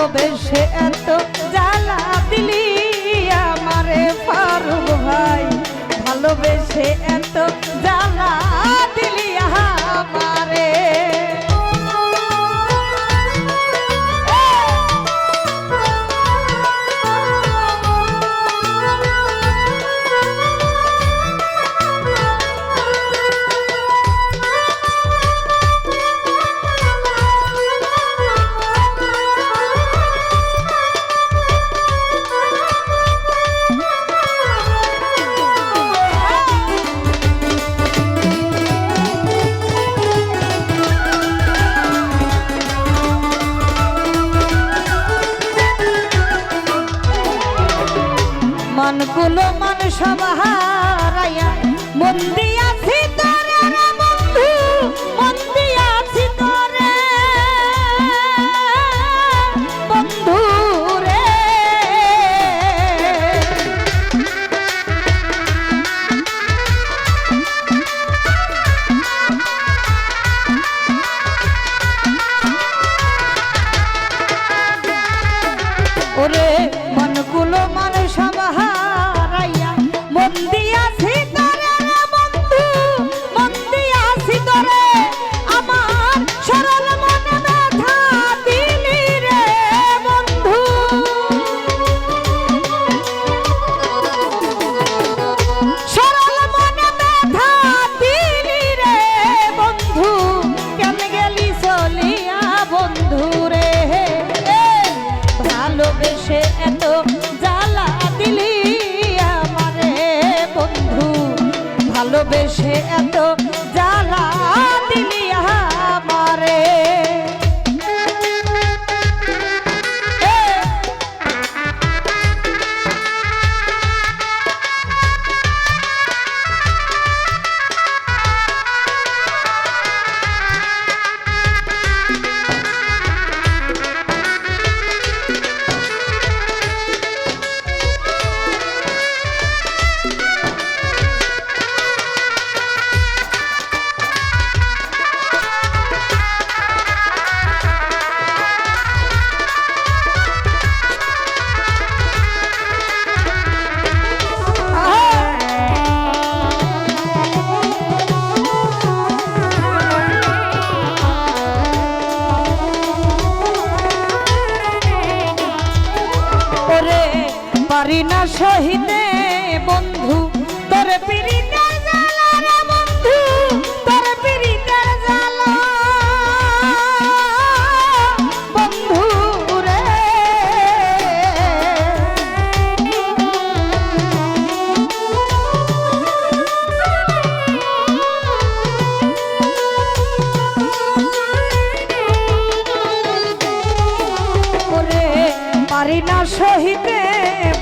ভালোবেসে এত জ্বালা দিলি আমারে ফারুক ভাই। ভালোবেসে এত জ্বালা কুলমান মানুষ হারাইয়া মন্দিয়াছি সে এত পারি না সহিতে বন্ধু।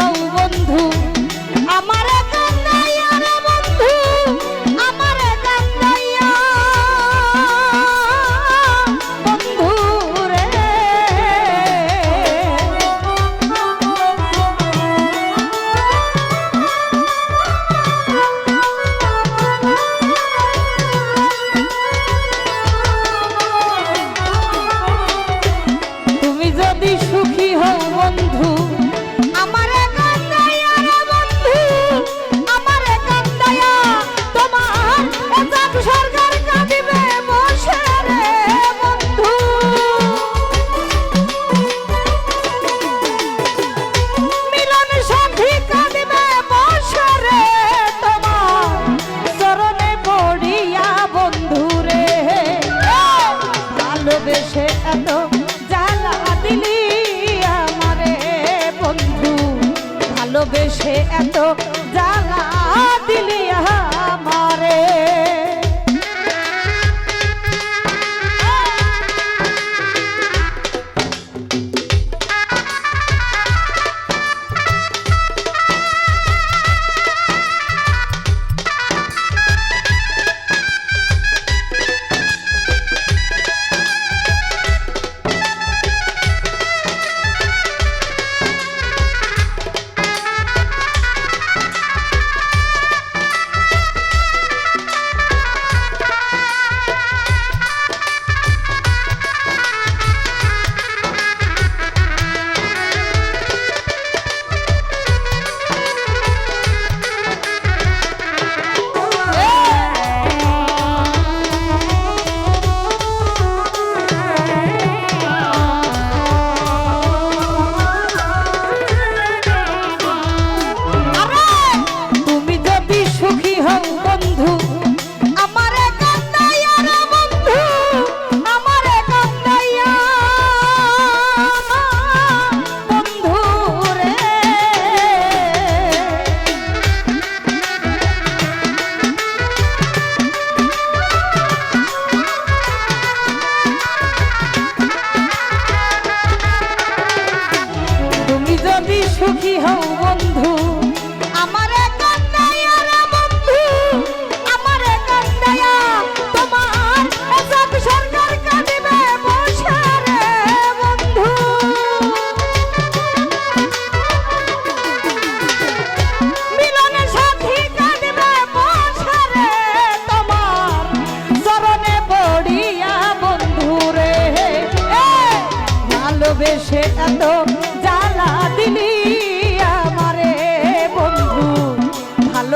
Oh. ভালোবেসে এত জ্বালা দিলিয়া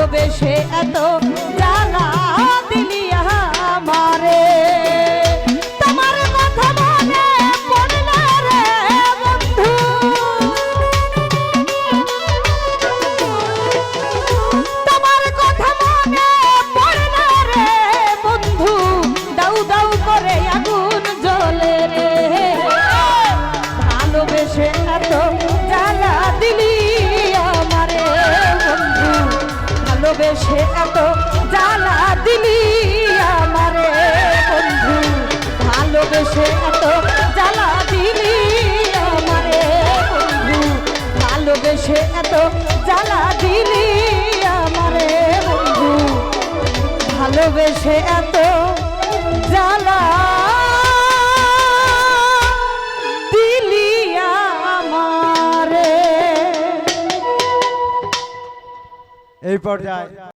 ভালোবেসে এত জ্বালা দিলি আমারে। তোমার কথা মনে পড়লে রে বন্ধু। তোমার কথা মনে রে বন্ধু। দাউ দাউ করে আগুন তো জ্বালা দিলি আমারে বন্ধু। ভালোবেসে এত জ্বালা দিলি আমারে বন্ধু। ভালোবেসে এত জ্বালা দিলি আমারে বন্ধু। ভালোবেসে এত জ্বালা এই পর্যায়ে